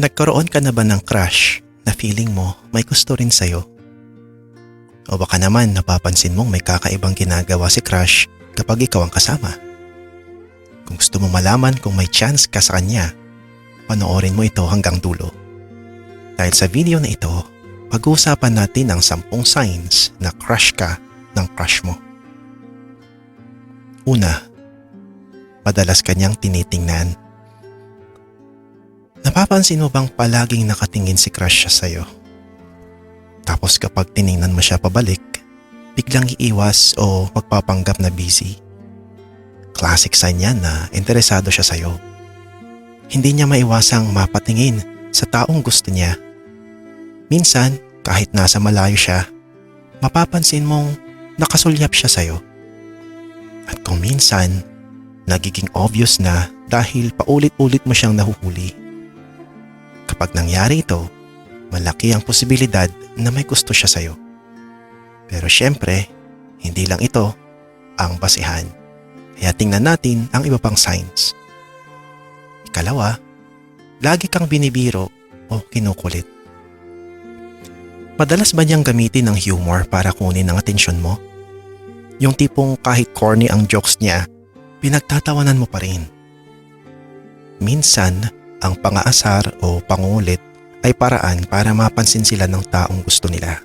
Nagkaroon ka na ba ng crush na feeling mo may gusto rin sa'yo? O baka naman napapansin mong may kakaibang ginagawa si crush kapag ikaw ang kasama? Kung gusto mo malaman kung may chance ka sa kanya, panoorin mo ito hanggang dulo. Dahil sa video na ito, pag-uusapan natin ang 10 signs na crush ka ng crush mo. Una, madalas kanyang tinitingnan. Napapansin mo bang palaging nakatingin si crush siya sa'yo? Tapos kapag tiningnan mo siya pabalik, biglang iiwas o magpapanggap na busy. Classic sign yan na interesado siya sa'yo. Hindi niya maiwasang mapatingin sa taong gusto niya. Minsan, kahit nasa malayo siya, mapapansin mong nakasulyap siya sa'yo. At kung minsan, nagiging obvious na dahil paulit-ulit mo siyang nahuhuli. Kapag nangyari ito, malaki ang posibilidad na may gusto siya sa'yo. Pero syempre, hindi lang ito ang basihan. Kaya tingnan natin ang iba pang signs. Ikalawa, lagi kang binibiro o kinukulit. Madalas ba niyang gamitin ng humor para kunin ang atensyon mo? Yung tipong kahit corny ang jokes niya, pinagtatawanan mo pa rin. Minsan, ang pangaasar o pangulit ay paraan para mapansin sila ng taong gusto nila.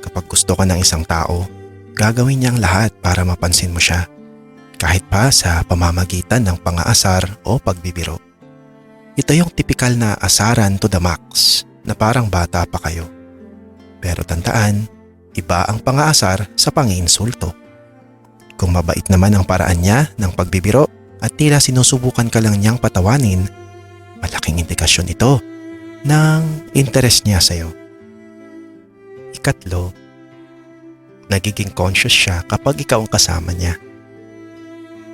Kapag gusto ka ng isang tao, gagawin niya ang lahat para mapansin mo siya. Kahit pa sa pamamagitan ng pangaasar o pagbibiro. Ito yung tipikal na asaran to the max na parang bata pa kayo. Pero tandaan, iba ang pangaasar sa pangiinsulto. Kung mabait naman ang paraan niya ng pagbibiro at tila sinusubukan ka lang niyang patawanin, malaking indikasyon ito ng interest niya sa'yo. Ikatlo, nagiging conscious siya kapag ikaw ang kasama niya.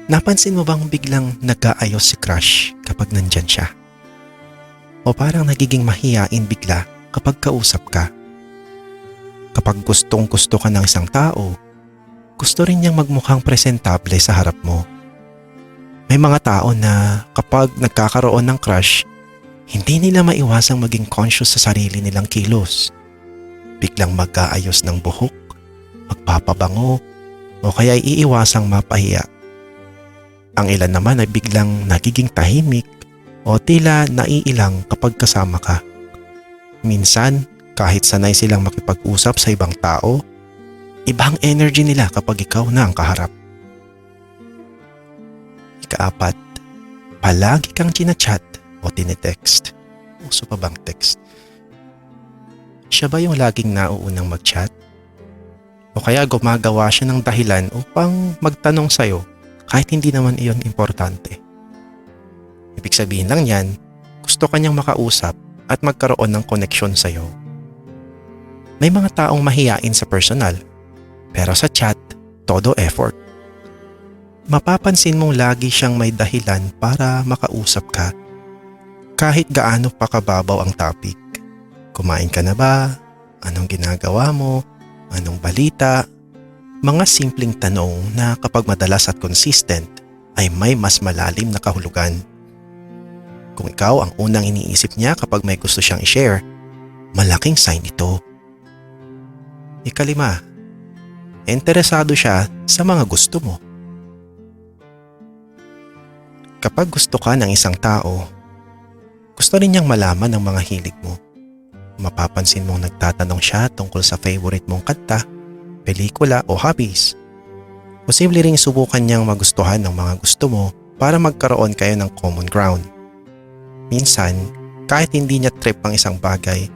Napansin mo bang biglang nag-aayos si crush kapag nandyan siya? O parang nagiging mahiyain bigla kapag kausap ka? Kapag gustong gusto ka ng isang tao, gusto rin niyang magmukhang presentable sa harap mo. May mga tao na kapag nagkakaroon ng crush, hindi nila maiwasang maging conscious sa sarili nilang kilos. Biglang mag-aayos ng buhok, magpapabango, o kaya iiwasang mapahiya. Ang ilan naman ay biglang nagiging tahimik o tila naiilang kapag kasama ka. Minsan, kahit sanay silang makipag-usap sa ibang tao, ibang energy nila kapag ikaw na ang kaharap. Ikaapat, palagi kang chinachat o tinetext. Uso pa bang text? Siya ba yung laging nauunang mag-chat? O kaya gumagawa siya ng dahilan upang magtanong sa'yo kahit hindi naman iyon importante. Ibig sabihin lang yan, gusto kanyang makausap at magkaroon ng koneksyon sa'yo. May mga taong mahiyain sa personal, pero sa chat, todo effort. Mapapansin mong lagi siyang may dahilan para makausap ka kahit gaano pa kababaw ang topic. Kumain ka na ba? Anong ginagawa mo? Anong balita? Mga simpleng tanong na kapag madalas at consistent ay may mas malalim na kahulugan. Kung ikaw ang unang iniisip niya kapag may gusto siyang i-share, malaking sign ito. Ikalima, interesado siya sa mga gusto mo. Kapag gusto ka ng isang tao, gusto rin niyang malaman ang mga hilig mo. Mapapansin mong nagtatanong siya tungkol sa favorite mong kanta, pelikula o hobbies. Posible ring subukan niyang magustuhan ng mga gusto mo para magkaroon kayo ng common ground. Minsan, kahit hindi niya trip ang isang bagay,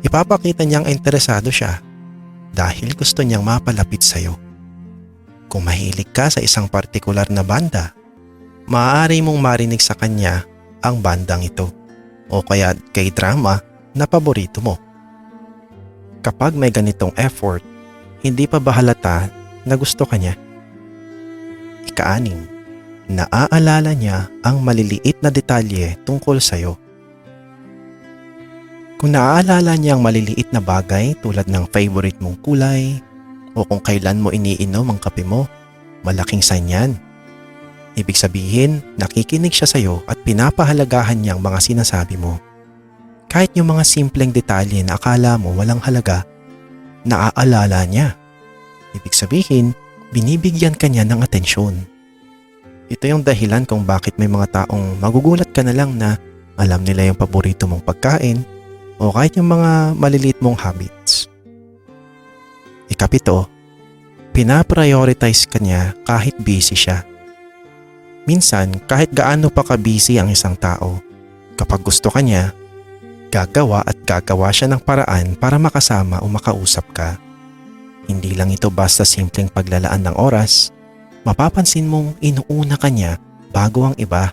ipapakita niyang interesado siya dahil gusto niyang mapalapit sa iyo. Kung mahilig ka sa isang partikular na banda, maaari mong marinig sa kanya ang bandang ito o kaya kay drama na paborito mo. Kapag may ganitong effort, hindi pa ba halata na gusto ka niya? Ikaanim, naaalala niya ang maliliit na detalye tungkol sa'yo. Kung naaalala niya ang maliliit na bagay tulad ng favorite mong kulay o kung kailan mo iniinom ang kape mo, malaking sign yan. Ibig sabihin, nakikinig siya sa'yo at pinapahalagahan niya ang mga sinasabi mo. Kahit yung mga simpleng detalye na akala mo walang halaga, naaalala niya. Ibig sabihin, binibigyan ka niya ng atensyon. Ito yung dahilan kung bakit may mga taong magugulat ka na lang na alam nila yung paborito mong pagkain o kahit yung mga maliliit mong habits. Ikapito, pinaprioritize ka niya kahit busy siya. Minsan, kahit gaano pa ka-busy ang isang tao, kapag gusto ka niya, gagawa at gagawa siya ng paraan para makasama o makausap ka. Hindi lang ito basta simpleng paglalaan ng oras, mapapansin mong inuuna ka niya bago ang iba.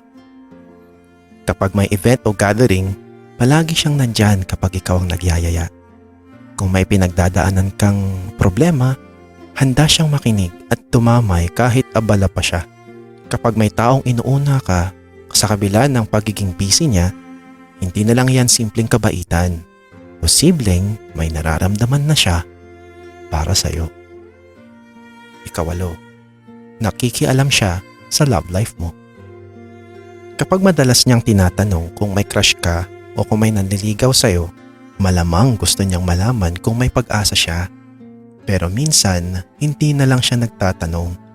Kapag may event o gathering, palagi siyang nandyan kapag ikaw ang nagyayaya. Kung may pinagdadaanan kang problema, handa siyang makinig at tumamay kahit abala pa siya. Kapag may taong inuuna ka sa kabila ng pagiging busy niya, hindi na lang yan simpleng kabaitan. Posibleng may nararamdaman na siya para sa'yo. Ikawalo, nakikialam siya sa love life mo. Kapag madalas niyang tinatanong kung may crush ka o kung may nanliligaw sa'yo, malamang gusto niyang malaman kung may pag-asa siya. Pero minsan, hindi na lang siya nagtatanong.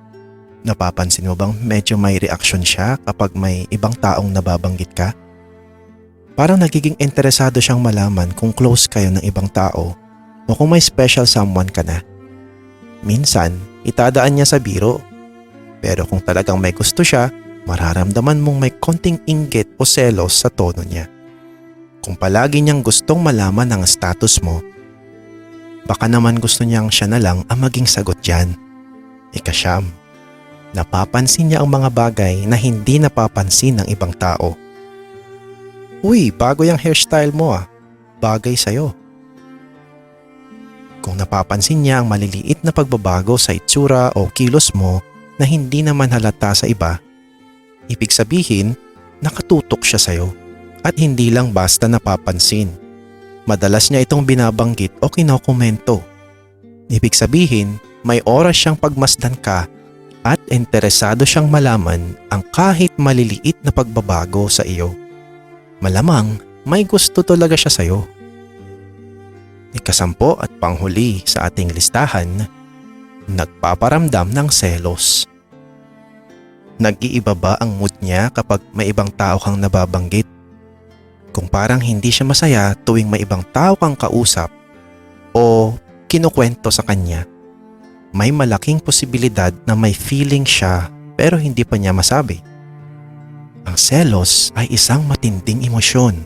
Napapansin mo bang medyo may reaksyon siya kapag may ibang taong nababanggit ka? Parang nagiging interesado siyang malaman kung close kayo ng ibang tao o kung may special someone ka na. Minsan, itadaan niya sa biro. Pero kung talagang may gusto siya, mararamdaman mong may konting inggit o selos sa tono niya. Kung palagi niyang gustong malaman ang status mo, baka naman gusto niyang siya na lang ang maging sagot dyan. Ikasyam, napapansin niya ang mga bagay na hindi napapansin ng ibang tao. Uy, bago yung hairstyle mo ah. Bagay sa'yo. Kung napapansin niya ang maliliit na pagbabago sa itsura o kilos mo na hindi naman halata sa iba, ibig sabihin nakatutok siya sa'yo at hindi lang basta napapansin. Madalas niya itong binabanggit o kinokomento. Ibig sabihin may oras siyang pagmasdan ka at interesado siyang malaman ang kahit maliliit na pagbabago sa iyo. Malamang may gusto talaga siya sa'yo. Ikasampo at panghuli sa ating listahan, nagpaparamdam ng selos. Nag-iiba ba ang mood niya kapag may ibang tao kang nababanggit? Kung parang hindi siya masaya tuwing may ibang tao kang kausap o kinukwento sa kanya, may malaking posibilidad na may feeling siya pero hindi pa niya masabi. Ang selos ay isang matinding emosyon.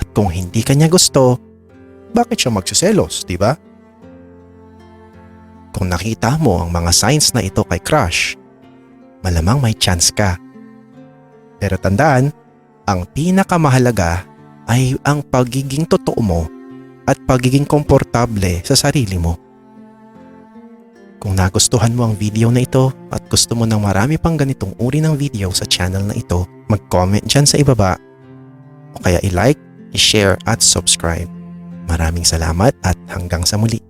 At kung hindi kanya gusto, bakit siya magsiselos, di ba? Kung nakita mo ang mga signs na ito kay crush, malamang may chance ka. Pero tandaan, ang pinakamahalaga ay ang pagiging totoo mo at pagiging komportable sa sarili mo. Kung nagustuhan mo ang video na ito at gusto mo ng marami pang ganitong uri ng video sa channel na ito, mag-comment dyan sa ibaba o kaya i-like, i-share at subscribe. Maraming salamat at hanggang sa muli.